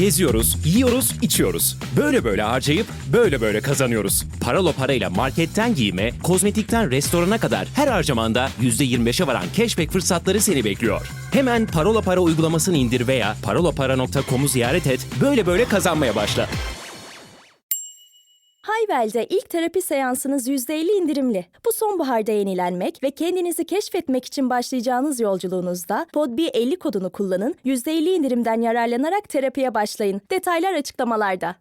Geziyoruz, yiyoruz, içiyoruz. Böyle böyle harcayıp böyle böyle kazanıyoruz. Paralo parayla marketten giyime, kozmetikten restorana kadar her harcamanda %25'e varan cashback fırsatları seni bekliyor. Hemen Parola Para uygulamasını indir veya parolapara.com'u ziyaret et. Böyle böyle kazanmaya başla. Hayvel'de ilk terapi seansınız %50 indirimli. Bu sonbaharda yenilenmek ve kendinizi keşfetmek için başlayacağınız yolculuğunuzda PODB50 kodunu kullanın, %50 indirimden yararlanarak terapiye başlayın. Detaylar açıklamalarda.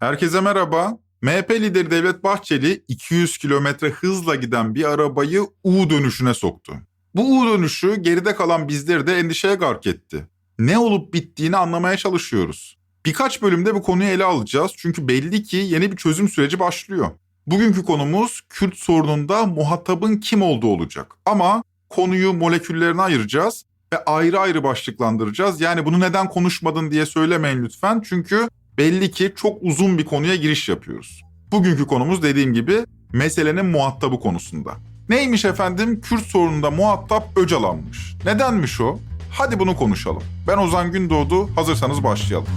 Herkese merhaba. MHP lideri Devlet Bahçeli 200 kilometre hızla giden bir arabayı U dönüşüne soktu. Bu U dönüşü geride kalan bizleri de endişeye gark etti. Ne olup bittiğini anlamaya çalışıyoruz. Birkaç bölümde bu konuyu ele alacağız çünkü belli ki yeni bir çözüm süreci başlıyor. Bugünkü konumuz Kürt sorununda muhatabın kim olduğu olacak. Ama konuyu moleküllerine ayıracağız ve ayrı ayrı başlıklandıracağız. Yani bunu neden konuşmadın diye söylemeyin lütfen çünkü belli ki çok uzun bir konuya giriş yapıyoruz. Bugünkü konumuz dediğim gibi meselenin muhatabı konusunda. Neymiş efendim? Kürt sorununda muhatap Öcalan'mış. Nedenmiş o? Hadi bunu konuşalım. Ben Ozan Gündoğdu, hazırsanız başlayalım.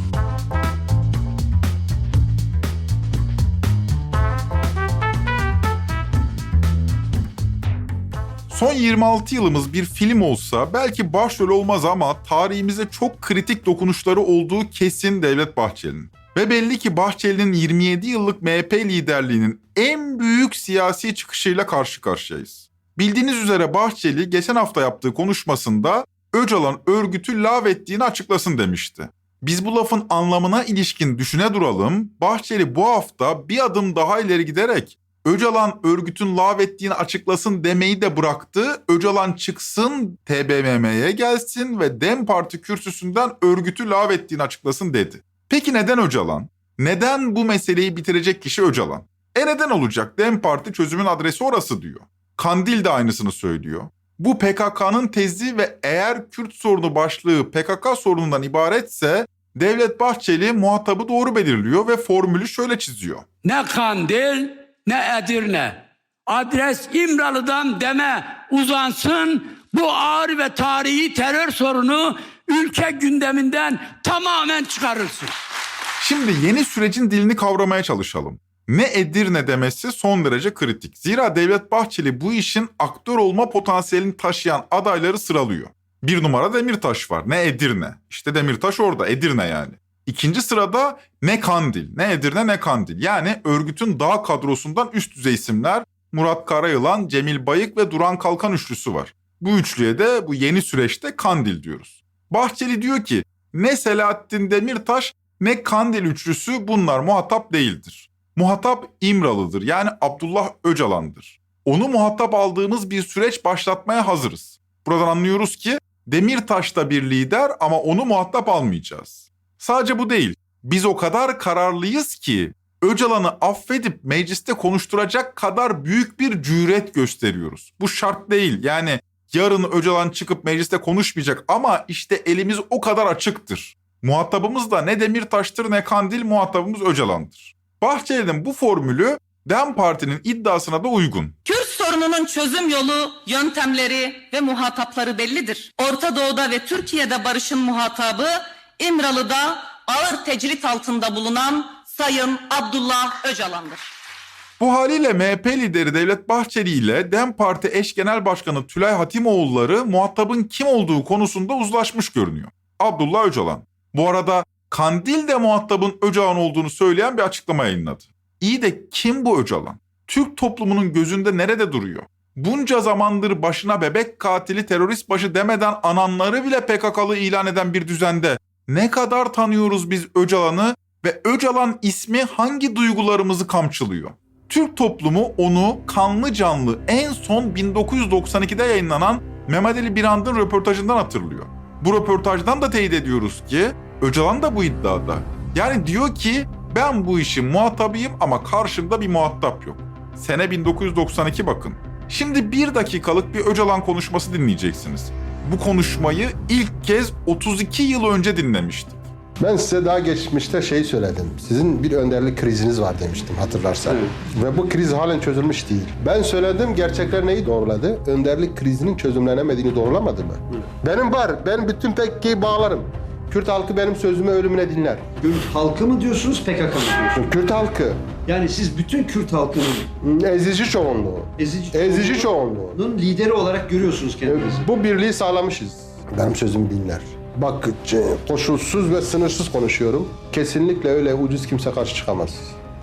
Son 26 yılımız bir film olsa belki başrol olmaz ama tarihimize çok kritik dokunuşları olduğu kesin Devlet Bahçeli'nin. Ve belli ki Bahçeli'nin 27 yıllık MHP liderliğinin en büyük siyasi çıkışıyla karşı karşıyayız. Bildiğiniz üzere Bahçeli geçen hafta yaptığı konuşmasında Öcalan örgütü lağvettiğini açıklasın demişti. Biz bu lafın anlamına ilişkin düşüne duralım. Bahçeli bu hafta bir adım daha ileri giderek Öcalan örgütün lağvettiğini açıklasın demeyi de bıraktı. Öcalan çıksın TBMM'ye gelsin ve DEM Parti kürsüsünden örgütü lağvettiğini açıklasın dedi. Peki neden Öcalan? Neden bu meseleyi bitirecek kişi Öcalan? E neden olacak? DEM Parti çözümün adresi orası diyor. Kandil de aynısını söylüyor. Bu PKK'nın tezi ve eğer Kürt sorunu başlığı PKK sorunundan ibaretse Devlet Bahçeli muhatabı doğru belirliyor ve formülü şöyle çiziyor. Ne Kandil ne Edirne. Adres İmralı'dan deme uzansın. Bu ağır ve tarihi terör sorunu ülke gündeminden tamamen çıkarılsın. Şimdi yeni sürecin dilini kavramaya çalışalım. Ne Edirne demesi son derece kritik. Zira Devlet Bahçeli bu işin aktör olma potansiyelini taşıyan adayları sıralıyor. Bir numara Demirtaş var. Ne Edirne. İşte Demirtaş orada. Edirne yani. İkinci sırada ne Kandil. Ne Edirne ne Kandil. Yani örgütün dağ kadrosundan üst düzey isimler Murat Karayılan, Cemil Bayık ve Duran Kalkan üçlüsü var. Bu üçlüye de bu yeni süreçte Kandil diyoruz. Bahçeli diyor ki ne Selahattin Demirtaş ne Kandil üçlüsü bunlar muhatap değildir. Muhatap İmralı'dır yani Abdullah Öcalan'dır. Onu muhatap aldığımız bir süreç başlatmaya hazırız. Buradan anlıyoruz ki Demirtaş da bir lider ama onu muhatap almayacağız. Sadece bu değil. Biz o kadar kararlıyız ki Öcalan'ı affedip mecliste konuşturacak kadar büyük bir cüret gösteriyoruz. Bu şart değil. Yani yarın Öcalan çıkıp mecliste konuşmayacak ama işte elimiz o kadar açıktır. Muhatabımız da ne Demirtaş'tır ne Kandil muhatabımız Öcalan'dır. Bahçeli'nin bu formülü DEM Parti'nin iddiasına da uygun. Kürt sorununun çözüm yolu, yöntemleri ve muhatapları bellidir. Orta Doğu'da ve Türkiye'de barışın muhatabı İmralı'da ağır tecrit altında bulunan Sayın Abdullah Öcalan'dır. Bu haliyle MHP lideri Devlet Bahçeli ile DEM Parti eş genel başkanı Tülay Hatimoğulları muhatabın kim olduğu konusunda uzlaşmış görünüyor. Abdullah Öcalan. Bu arada Kandil de muhatabın Öcalan olduğunu söyleyen bir açıklama yayınladı. İyi de kim bu Öcalan? Türk toplumunun gözünde nerede duruyor? Bunca zamandır başına bebek katili terörist başı demeden ananları bile PKK'lı ilan eden bir düzende ne kadar tanıyoruz biz Öcalan'ı ve Öcalan ismi hangi duygularımızı kamçılıyor? Türk toplumu onu kanlı canlı en son 1992'de yayınlanan Mehmet Ali Birand'ın röportajından hatırlıyor. Bu röportajdan da teyit ediyoruz ki Öcalan da bu iddiada. Yani diyor ki ben bu işin muhatabıyım ama karşımda bir muhatap yok. Sene 1992 bakın. Şimdi bir dakikalık bir Öcalan konuşması dinleyeceksiniz. Bu konuşmayı ilk kez 32 yıl önce dinlemiştik. Ben size daha geçmişte şey söyledim. Sizin bir önderlik kriziniz var demiştim hatırlarsan. Ve bu kriz halen çözülmüş değil. Ben söyledim gerçekler neyi doğruladı? Önderlik krizinin çözümlenemediğini doğrulamadı mı? Benim var. Ben bütün tekkeyi bağlarım. Kürt halkı benim sözümü ölümüne dinler. Kürt halkı mı diyorsunuz PKK mı diyorsunuz? Kürt halkı Yani siz bütün Kürt halkının ezici çoğunluğu. ezici, Ezici çoğunluğu. çoğunluğunun lideri olarak görüyorsunuz kendinizi. Bu birliği sağlamışız. Benim sözümü dinler. Bak c- koşulsuz ve sınırsız konuşuyorum. Kesinlikle öyle ucuz kimse karşı çıkamaz.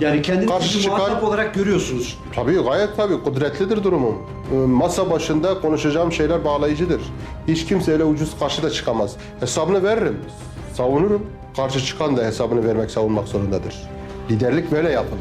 Yani Karşı kendinizi çıkar- muhatap olarak görüyorsunuz. Tabii gayet tabii kudretlidir durumum. Ee, Masa başında konuşacağım şeyler bağlayıcıdır. Hiç kimse öyle ucuz karşı da çıkamaz. Hesabını veririm. Savunurum. Karşı çıkan da hesabını vermek, savunmak zorundadır. Liderlik böyle yapılır.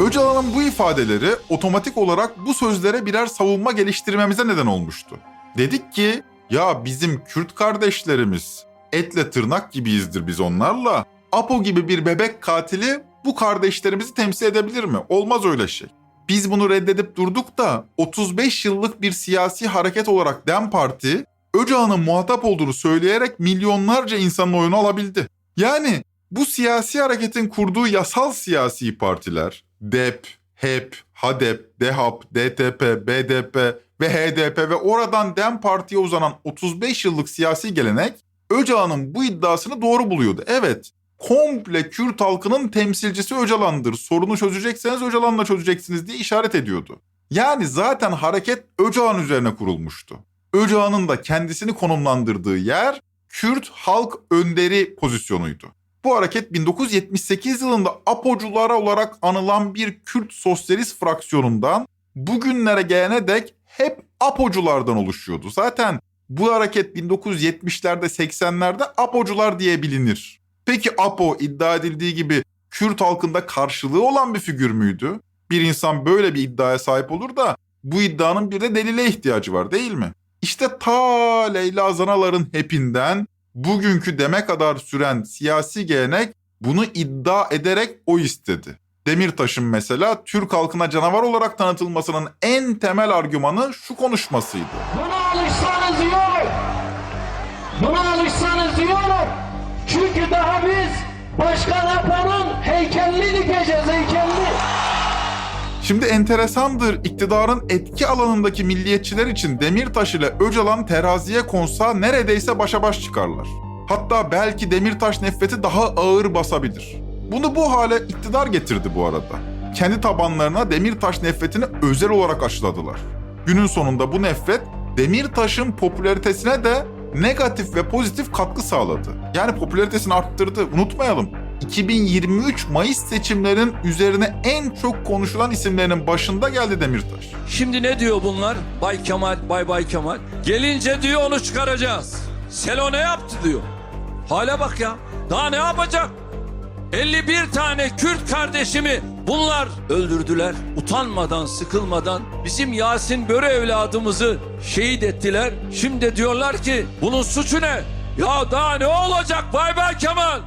Öcalan'ın bu ifadeleri otomatik olarak bu sözlere birer savunma geliştirmemize neden olmuştu. Dedik ki ya bizim Kürt kardeşlerimiz etle tırnak gibiyizdir biz onlarla. Apo gibi bir bebek katili bu kardeşlerimizi temsil edebilir mi? Olmaz öyle şey. Biz bunu reddedip durduk da 35 yıllık bir siyasi hareket olarak DEM Parti Öcalan'ın muhatap olduğunu söyleyerek milyonlarca insanın oyunu alabildi. Yani bu siyasi hareketin kurduğu yasal siyasi partiler DEP, HEP, HADEP, DEHAP, DTP, BDP ve HDP ve oradan DEM Parti'ye uzanan 35 yıllık siyasi gelenek Öcalan'ın bu iddiasını doğru buluyordu. Evet, komple Kürt halkının temsilcisi Öcalan'dır. Sorunu çözecekseniz Öcalan'la çözeceksiniz diye işaret ediyordu. Yani zaten hareket Öcalan üzerine kurulmuştu. Öcalan'ın da kendisini konumlandırdığı yer Kürt halk önderi pozisyonuydu. Bu hareket 1978 yılında Apoculara olarak anılan bir Kürt sosyalist fraksiyonundan bugünlere gelene dek hep Apoculardan oluşuyordu. Zaten bu hareket 1970'lerde 80'lerde Apocular diye bilinir. Peki Apo iddia edildiği gibi Kürt halkında karşılığı olan bir figür müydü? Bir insan böyle bir iddiaya sahip olur da bu iddianın bir de delile ihtiyacı var değil mi? İşte ta Leyla Zanaların hepinden bugünkü deme kadar süren siyasi gelenek bunu iddia ederek o istedi. Demirtaş'ın mesela Türk halkına canavar olarak tanıtılmasının en temel argümanı şu konuşmasıydı. Buna alışsanız iyi olur. Buna alışsanız iyi olur. Çünkü daha biz Başkan Apo'nun heykelini dikeceğiz heykelini. Şimdi enteresandır iktidarın etki alanındaki milliyetçiler için Demirtaş ile Öcalan teraziye konsa neredeyse başa baş çıkarlar. Hatta belki Demirtaş nefreti daha ağır basabilir. Bunu bu hale iktidar getirdi bu arada. Kendi tabanlarına Demirtaş nefretini özel olarak aşıladılar. Günün sonunda bu nefret Demirtaş'ın popülaritesine de negatif ve pozitif katkı sağladı. Yani popülaritesini arttırdı. Unutmayalım. 2023 Mayıs seçimlerin üzerine en çok konuşulan isimlerinin başında geldi Demirtaş. Şimdi ne diyor bunlar? Bay Kemal, Bay Bay Kemal. Gelince diyor onu çıkaracağız. Selo ne yaptı diyor. Hale bak ya. Daha ne yapacak? 51 tane Kürt kardeşimi bunlar öldürdüler. Utanmadan, sıkılmadan bizim Yasin Böre evladımızı şehit ettiler. Şimdi diyorlar ki bunun suçu ne? Ya daha ne olacak Bay Bay Kemal?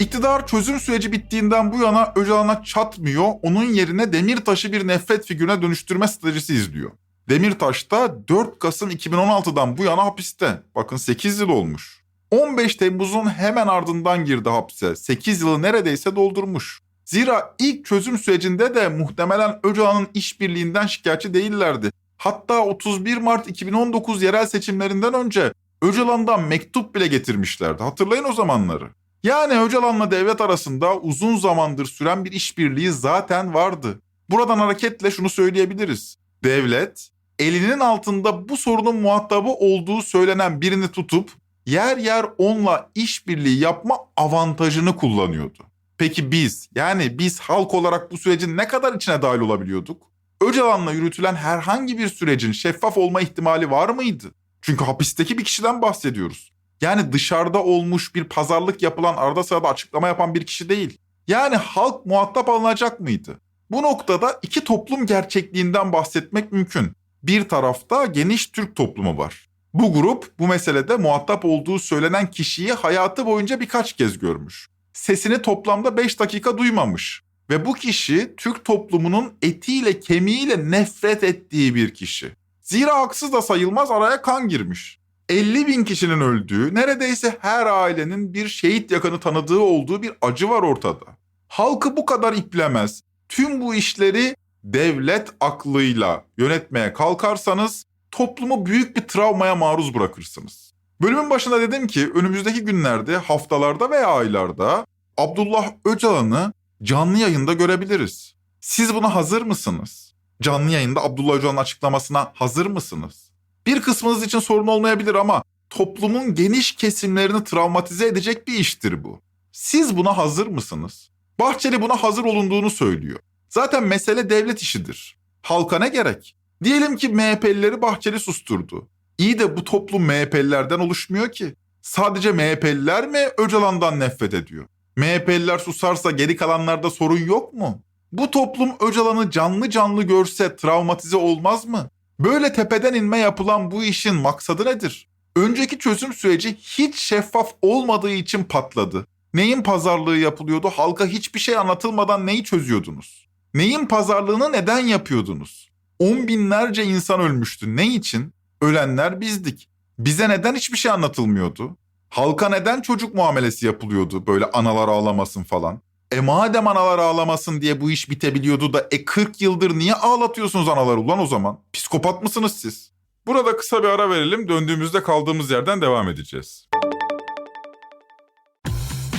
İktidar çözüm süreci bittiğinden bu yana Öcalan'a çatmıyor, onun yerine Demirtaş'ı bir nefret figürüne dönüştürme stratejisi izliyor. Demirtaş da 4 Kasım 2016'dan bu yana hapiste. Bakın 8 yıl olmuş. 15 Temmuz'un hemen ardından girdi hapse. 8 yılı neredeyse doldurmuş. Zira ilk çözüm sürecinde de muhtemelen Öcalan'ın işbirliğinden şikayetçi değillerdi. Hatta 31 Mart 2019 yerel seçimlerinden önce Öcalan'dan mektup bile getirmişlerdi. Hatırlayın o zamanları. Yani Öcalan'la devlet arasında uzun zamandır süren bir işbirliği zaten vardı. Buradan hareketle şunu söyleyebiliriz. Devlet elinin altında bu sorunun muhatabı olduğu söylenen birini tutup yer yer onunla işbirliği yapma avantajını kullanıyordu. Peki biz yani biz halk olarak bu sürecin ne kadar içine dahil olabiliyorduk? Öcalan'la yürütülen herhangi bir sürecin şeffaf olma ihtimali var mıydı? Çünkü hapisteki bir kişiden bahsediyoruz. Yani dışarıda olmuş bir pazarlık yapılan arada sırada açıklama yapan bir kişi değil. Yani halk muhatap alınacak mıydı? Bu noktada iki toplum gerçekliğinden bahsetmek mümkün. Bir tarafta geniş Türk toplumu var. Bu grup bu meselede muhatap olduğu söylenen kişiyi hayatı boyunca birkaç kez görmüş. Sesini toplamda 5 dakika duymamış. Ve bu kişi Türk toplumunun etiyle kemiğiyle nefret ettiği bir kişi. Zira haksız da sayılmaz araya kan girmiş. 50 bin kişinin öldüğü, neredeyse her ailenin bir şehit yakını tanıdığı olduğu bir acı var ortada. Halkı bu kadar iplemez, tüm bu işleri devlet aklıyla yönetmeye kalkarsanız toplumu büyük bir travmaya maruz bırakırsınız. Bölümün başında dedim ki önümüzdeki günlerde, haftalarda veya aylarda Abdullah Öcalan'ı canlı yayında görebiliriz. Siz buna hazır mısınız? Canlı yayında Abdullah Öcalan'ın açıklamasına hazır mısınız? Bir kısmınız için sorun olmayabilir ama toplumun geniş kesimlerini travmatize edecek bir iştir bu. Siz buna hazır mısınız? Bahçeli buna hazır olunduğunu söylüyor. Zaten mesele devlet işidir. Halka ne gerek? Diyelim ki MHP'lileri Bahçeli susturdu. İyi de bu toplum MHP'lilerden oluşmuyor ki. Sadece MHP'liler mi Öcalan'dan nefret ediyor? MHP'liler susarsa geri kalanlarda sorun yok mu? Bu toplum Öcalan'ı canlı canlı görse travmatize olmaz mı? Böyle tepeden inme yapılan bu işin maksadı nedir? Önceki çözüm süreci hiç şeffaf olmadığı için patladı. Neyin pazarlığı yapılıyordu? Halka hiçbir şey anlatılmadan neyi çözüyordunuz? Neyin pazarlığını neden yapıyordunuz? On binlerce insan ölmüştü. Ne için? Ölenler bizdik. Bize neden hiçbir şey anlatılmıyordu? Halka neden çocuk muamelesi yapılıyordu böyle analar ağlamasın falan? E madem analar ağlamasın diye bu iş bitebiliyordu da e 40 yıldır niye ağlatıyorsunuz anaları ulan o zaman? Psikopat mısınız siz? Burada kısa bir ara verelim döndüğümüzde kaldığımız yerden devam edeceğiz.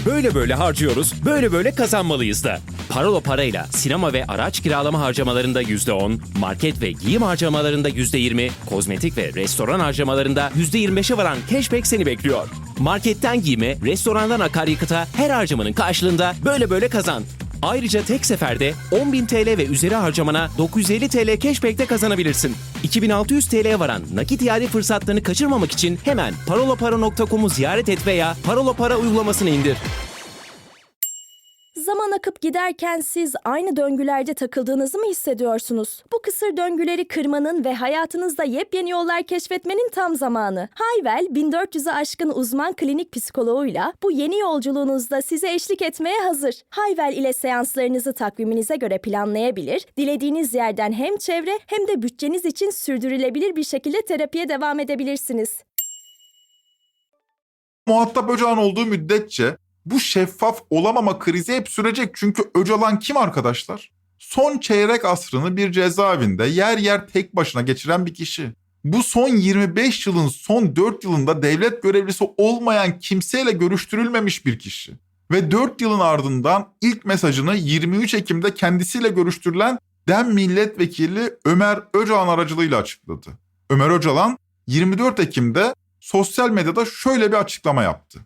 Böyle böyle harcıyoruz, böyle böyle kazanmalıyız da. Parola parayla sinema ve araç kiralama harcamalarında %10, market ve giyim harcamalarında %20, kozmetik ve restoran harcamalarında %25'e varan cashback seni bekliyor. Marketten giyime, restorandan akaryakıta her harcamanın karşılığında böyle böyle kazan. Ayrıca tek seferde 10.000 TL ve üzeri harcamana 950 TL cashback'te kazanabilirsin. 2600 TL'ye varan nakit iade fırsatlarını kaçırmamak için hemen parolapara.com'u ziyaret et veya Parola Para uygulamasını indir. Zaman akıp giderken siz aynı döngülerde takıldığınızı mı hissediyorsunuz? Bu kısır döngüleri kırmanın ve hayatınızda yepyeni yollar keşfetmenin tam zamanı. Hayvel, 1400'ü aşkın uzman klinik psikoloğuyla bu yeni yolculuğunuzda size eşlik etmeye hazır. Hayvel ile seanslarınızı takviminize göre planlayabilir, dilediğiniz yerden hem çevre hem de bütçeniz için sürdürülebilir bir şekilde terapiye devam edebilirsiniz. Muhatap Öcalan olduğu müddetçe bu şeffaf olamama krizi hep sürecek. Çünkü Öcalan kim arkadaşlar? Son çeyrek asrını bir cezaevinde yer yer tek başına geçiren bir kişi. Bu son 25 yılın son 4 yılında devlet görevlisi olmayan kimseyle görüştürülmemiş bir kişi. Ve 4 yılın ardından ilk mesajını 23 Ekim'de kendisiyle görüştürülen DEM milletvekili Ömer Öcalan aracılığıyla açıkladı. Ömer Öcalan 24 Ekim'de sosyal medyada şöyle bir açıklama yaptı.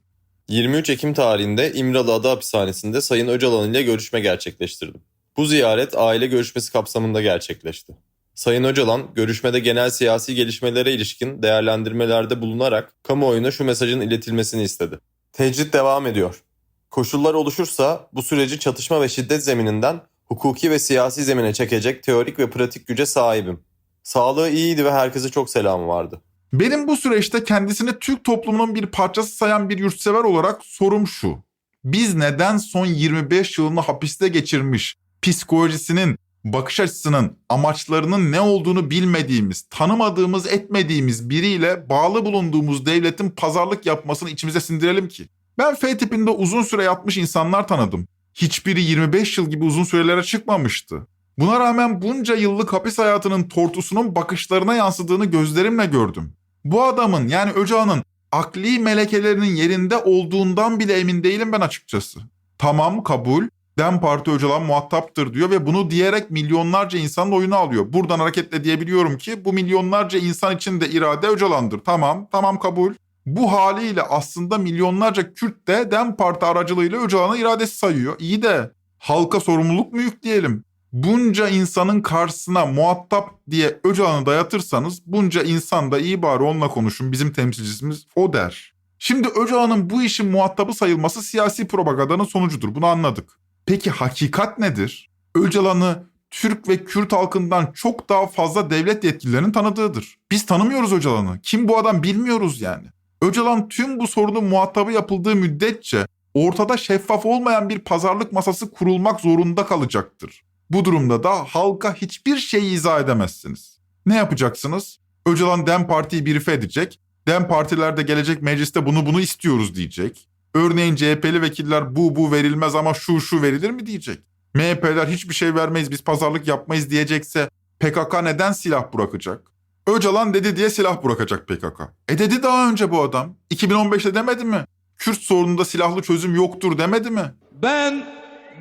23 Ekim tarihinde İmralı Ada Hapishanesi'nde Sayın Öcalan ile görüşme gerçekleştirdim. Bu ziyaret aile görüşmesi kapsamında gerçekleşti. Sayın Öcalan, görüşmede genel siyasi gelişmelere ilişkin değerlendirmelerde bulunarak kamuoyuna şu mesajın iletilmesini istedi. Tecrit devam ediyor. Koşullar oluşursa bu süreci çatışma ve şiddet zemininden hukuki ve siyasi zemine çekecek teorik ve pratik güce sahibim. Sağlığı iyiydi ve herkese çok selamı vardı. Benim bu süreçte kendisini Türk toplumunun bir parçası sayan bir yurtsever olarak sorum şu. Biz neden son 25 yılını hapiste geçirmiş, psikolojisinin, bakış açısının, amaçlarının ne olduğunu bilmediğimiz, tanımadığımız, etmediğimiz biriyle bağlı bulunduğumuz devletin pazarlık yapmasını içimize sindirelim ki? Ben F tipinde uzun süre yatmış insanlar tanıdım. Hiçbiri 25 yıl gibi uzun sürelere çıkmamıştı. Buna rağmen bunca yıllık hapis hayatının tortusunun bakışlarına yansıdığını gözlerimle gördüm. Bu adamın yani Öcalan'ın akli melekelerinin yerinde olduğundan bile emin değilim ben açıkçası. Tamam kabul. Dem Parti Öcalan muhataptır diyor ve bunu diyerek milyonlarca insanın oyunu alıyor. Buradan hareketle diyebiliyorum ki bu milyonlarca insan için de irade Öcalan'dır. Tamam, tamam kabul. Bu haliyle aslında milyonlarca Kürt de Dem Parti aracılığıyla Öcalan'ı iradesi sayıyor. İyi de halka sorumluluk mu yükleyelim? Bunca insanın karşısına muhatap diye Öcalan'ı dayatırsanız bunca insan da iyi bari onunla konuşun bizim temsilcisimiz o der. Şimdi Öcalan'ın bu işin muhatabı sayılması siyasi propagandanın sonucudur bunu anladık. Peki hakikat nedir? Öcalan'ı Türk ve Kürt halkından çok daha fazla devlet yetkililerinin tanıdığıdır. Biz tanımıyoruz Öcalan'ı. Kim bu adam bilmiyoruz yani. Öcalan tüm bu sorunun muhatabı yapıldığı müddetçe ortada şeffaf olmayan bir pazarlık masası kurulmak zorunda kalacaktır. Bu durumda da halka hiçbir şeyi izah edemezsiniz. Ne yapacaksınız? Öcalan Dem Parti'yi birife edecek. Dem Partiler de gelecek mecliste bunu bunu istiyoruz diyecek. Örneğin CHP'li vekiller bu bu verilmez ama şu şu verilir mi diyecek. MHP'ler hiçbir şey vermeyiz biz pazarlık yapmayız diyecekse PKK neden silah bırakacak? Öcalan dedi diye silah bırakacak PKK. E dedi daha önce bu adam. 2015'te demedi mi? Kürt sorununda silahlı çözüm yoktur demedi mi? Ben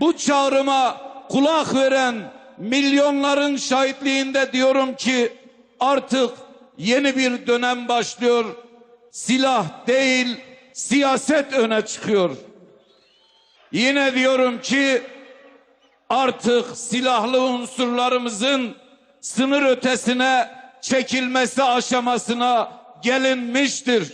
bu çağrıma kulak veren milyonların şahitliğinde diyorum ki artık yeni bir dönem başlıyor. Silah değil siyaset öne çıkıyor. Yine diyorum ki artık silahlı unsurlarımızın sınır ötesine çekilmesi aşamasına gelinmiştir.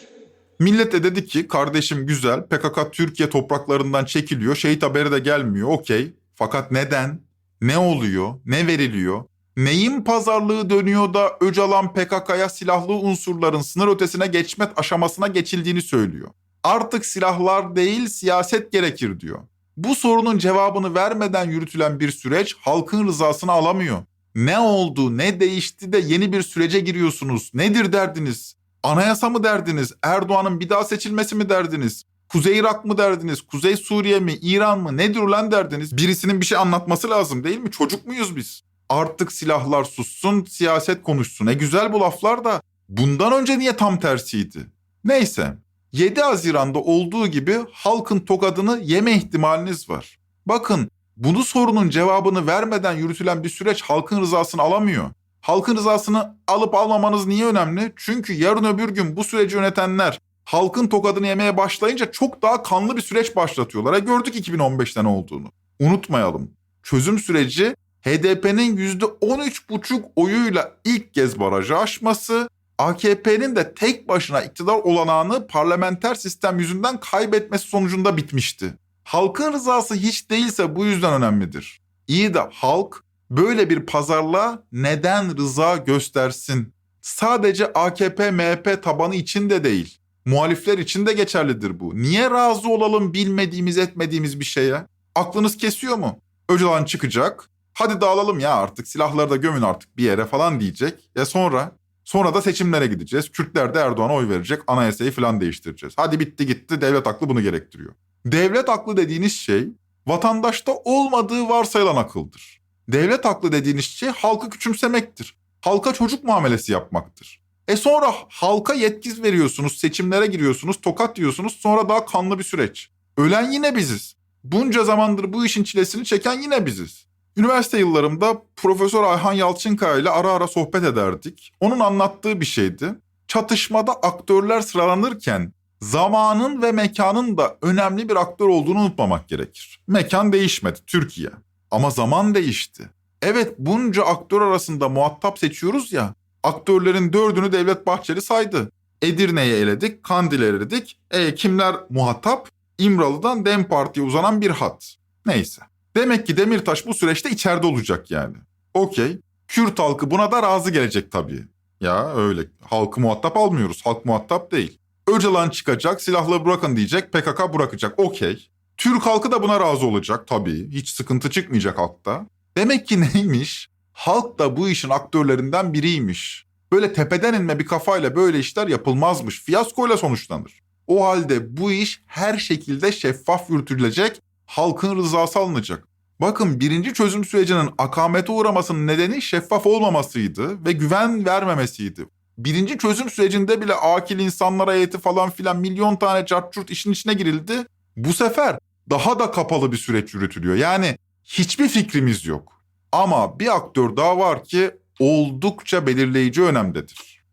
Millet de dedi ki kardeşim güzel PKK Türkiye topraklarından çekiliyor. Şehit haberi de gelmiyor okey. Fakat neden? Ne oluyor? Ne veriliyor? Neyin pazarlığı dönüyor da Öcalan PKK'ya silahlı unsurların sınır ötesine geçme aşamasına geçildiğini söylüyor. Artık silahlar değil siyaset gerekir diyor. Bu sorunun cevabını vermeden yürütülen bir süreç halkın rızasını alamıyor. Ne oldu, ne değişti de yeni bir sürece giriyorsunuz? Nedir derdiniz? Anayasa mı derdiniz? Erdoğan'ın bir daha seçilmesi mi derdiniz? Kuzey Irak mı derdiniz? Kuzey Suriye mi? İran mı? Nedir ulan derdiniz? Birisinin bir şey anlatması lazım değil mi? Çocuk muyuz biz? Artık silahlar sussun, siyaset konuşsun. E güzel bu laflar da bundan önce niye tam tersiydi? Neyse. 7 Haziran'da olduğu gibi halkın tokadını yeme ihtimaliniz var. Bakın bunu sorunun cevabını vermeden yürütülen bir süreç halkın rızasını alamıyor. Halkın rızasını alıp almamanız niye önemli? Çünkü yarın öbür gün bu süreci yönetenler halkın tokadını yemeye başlayınca çok daha kanlı bir süreç başlatıyorlar. E gördük 2015'te ne olduğunu. Unutmayalım. Çözüm süreci HDP'nin %13,5 oyuyla ilk kez barajı aşması, AKP'nin de tek başına iktidar olanağını parlamenter sistem yüzünden kaybetmesi sonucunda bitmişti. Halkın rızası hiç değilse bu yüzden önemlidir. İyi de halk böyle bir pazarlığa neden rıza göstersin? Sadece AKP, MHP tabanı için de değil. Muhalifler için de geçerlidir bu. Niye razı olalım bilmediğimiz etmediğimiz bir şeye? Aklınız kesiyor mu? Öcalan çıkacak. Hadi dağılalım ya artık silahları da gömün artık bir yere falan diyecek. Ya sonra? Sonra da seçimlere gideceğiz. Kürtler de Erdoğan'a oy verecek. Anayasayı falan değiştireceğiz. Hadi bitti gitti devlet aklı bunu gerektiriyor. Devlet aklı dediğiniz şey vatandaşta olmadığı varsayılan akıldır. Devlet aklı dediğiniz şey halkı küçümsemektir. Halka çocuk muamelesi yapmaktır. E sonra halka yetkiz veriyorsunuz, seçimlere giriyorsunuz, tokat diyorsunuz sonra daha kanlı bir süreç. Ölen yine biziz. Bunca zamandır bu işin çilesini çeken yine biziz. Üniversite yıllarımda Profesör Ayhan Yalçınkaya ile ara ara sohbet ederdik. Onun anlattığı bir şeydi. Çatışmada aktörler sıralanırken zamanın ve mekanın da önemli bir aktör olduğunu unutmamak gerekir. Mekan değişmedi, Türkiye. Ama zaman değişti. Evet bunca aktör arasında muhatap seçiyoruz ya. Aktörlerin dördünü Devlet Bahçeli saydı. Edirne'yi eledik, Kandil'i eledik. E kimler muhatap? İmralı'dan DEM Parti'ye uzanan bir hat. Neyse. Demek ki Demirtaş bu süreçte içeride olacak yani. Okey. Kürt halkı buna da razı gelecek tabii. Ya öyle. Halkı muhatap almıyoruz. Halk muhatap değil. Öcalan çıkacak, silahları bırakın diyecek, PKK bırakacak. Okey. Türk halkı da buna razı olacak tabii. Hiç sıkıntı çıkmayacak halkta. Demek ki neymiş? Halk da bu işin aktörlerinden biriymiş. Böyle tepeden inme bir kafayla böyle işler yapılmazmış. Fiyaskoyla sonuçlanır. O halde bu iş her şekilde şeffaf yürütülecek, halkın rızası alınacak. Bakın birinci çözüm sürecinin akamete uğramasının nedeni şeffaf olmamasıydı ve güven vermemesiydi. Birinci çözüm sürecinde bile akil insanlar heyeti falan filan milyon tane cartçurt işin içine girildi. Bu sefer daha da kapalı bir süreç yürütülüyor. Yani hiçbir fikrimiz yok. Ama bir aktör daha var ki oldukça belirleyici önemdedir.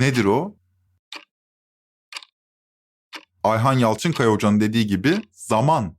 Nedir o? Ayhan Yalçınkaya Hoca'nın dediği gibi zaman.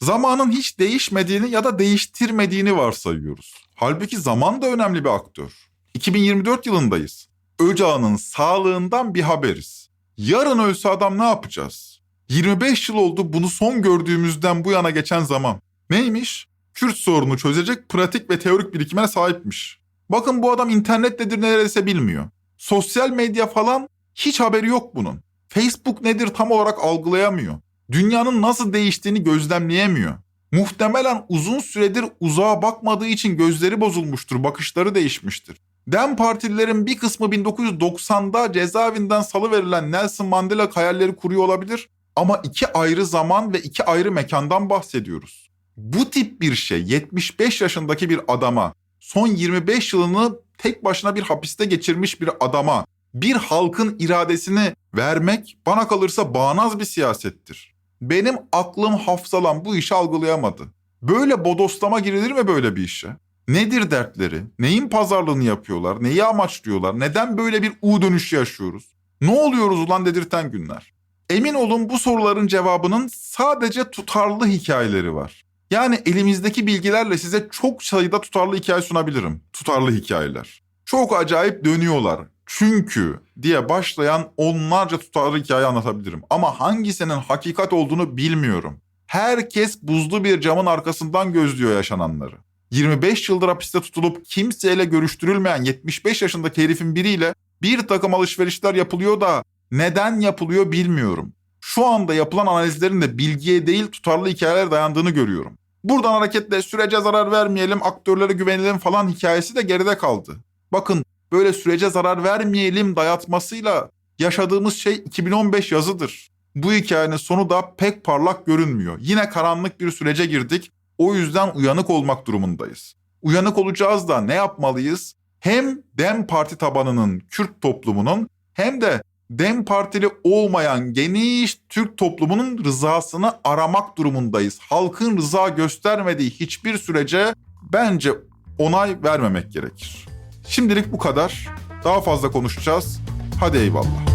Zamanın hiç değişmediğini ya da değiştirmediğini varsayıyoruz. Halbuki zaman da önemli bir aktör. 2024 yılındayız. Öcalan'ın sağlığından bir haberiz. Yarın ölse adam ne yapacağız? 25 yıl oldu bunu son gördüğümüzden bu yana geçen zaman. Neymiş? Kürt sorunu çözecek pratik ve teorik birikimine sahipmiş. Bakın bu adam internet nedir neredeyse bilmiyor. Sosyal medya falan hiç haberi yok bunun. Facebook nedir tam olarak algılayamıyor. Dünyanın nasıl değiştiğini gözlemleyemiyor. Muhtemelen uzun süredir uzağa bakmadığı için gözleri bozulmuştur, bakışları değişmiştir. Dem partililerin bir kısmı 1990'da cezaevinden salıverilen Nelson Mandela hayalleri kuruyor olabilir ama iki ayrı zaman ve iki ayrı mekandan bahsediyoruz. Bu tip bir şey 75 yaşındaki bir adama son 25 yılını tek başına bir hapiste geçirmiş bir adama bir halkın iradesini vermek bana kalırsa bağnaz bir siyasettir. Benim aklım hafsalam bu işi algılayamadı. Böyle bodoslama girilir mi böyle bir işe? Nedir dertleri? Neyin pazarlığını yapıyorlar? Neyi amaçlıyorlar? Neden böyle bir U dönüşü yaşıyoruz? Ne oluyoruz ulan dedirten günler? Emin olun bu soruların cevabının sadece tutarlı hikayeleri var. Yani elimizdeki bilgilerle size çok sayıda tutarlı hikaye sunabilirim. Tutarlı hikayeler. Çok acayip dönüyorlar. Çünkü diye başlayan onlarca tutarlı hikaye anlatabilirim. Ama hangisinin hakikat olduğunu bilmiyorum. Herkes buzlu bir camın arkasından gözlüyor yaşananları. 25 yıldır hapiste tutulup kimseyle görüştürülmeyen 75 yaşındaki herifin biriyle bir takım alışverişler yapılıyor da neden yapılıyor bilmiyorum. Şu anda yapılan analizlerin de bilgiye değil tutarlı hikayelere dayandığını görüyorum. Buradan hareketle sürece zarar vermeyelim, aktörlere güvenelim falan hikayesi de geride kaldı. Bakın böyle sürece zarar vermeyelim dayatmasıyla yaşadığımız şey 2015 yazıdır. Bu hikayenin sonu da pek parlak görünmüyor. Yine karanlık bir sürece girdik. O yüzden uyanık olmak durumundayız. Uyanık olacağız da ne yapmalıyız? Hem Dem Parti tabanının Kürt toplumunun hem de Dem Partili olmayan geniş Türk toplumunun rızasını aramak durumundayız. Halkın rıza göstermediği hiçbir sürece bence onay vermemek gerekir. Şimdilik bu kadar. Daha fazla konuşacağız. Hadi eyvallah.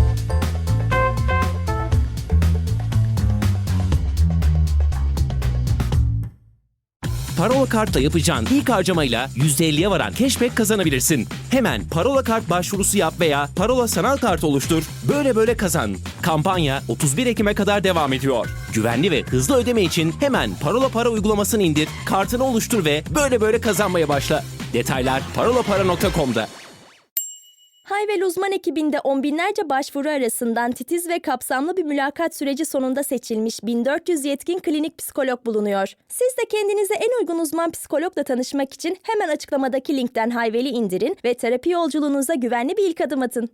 Parola Kart'la yapacağın ilk harcamayla %50'ye varan cashback kazanabilirsin. Hemen Parola Kart başvurusu yap veya Parola sanal kart oluştur. Böyle böyle kazan. Kampanya 31 Ekim'e kadar devam ediyor. Güvenli ve hızlı ödeme için hemen Parola Para uygulamasını indir, kartını oluştur ve böyle böyle kazanmaya başla. Detaylar parolapara.com'da. Hayvel uzman ekibinde on binlerce başvuru arasından titiz ve kapsamlı bir mülakat süreci sonunda seçilmiş 1400 yetkin klinik psikolog bulunuyor. Siz de kendinize en uygun uzman psikologla tanışmak için hemen açıklamadaki linkten Hayvel'i indirin ve terapi yolculuğunuza güvenli bir ilk adım atın.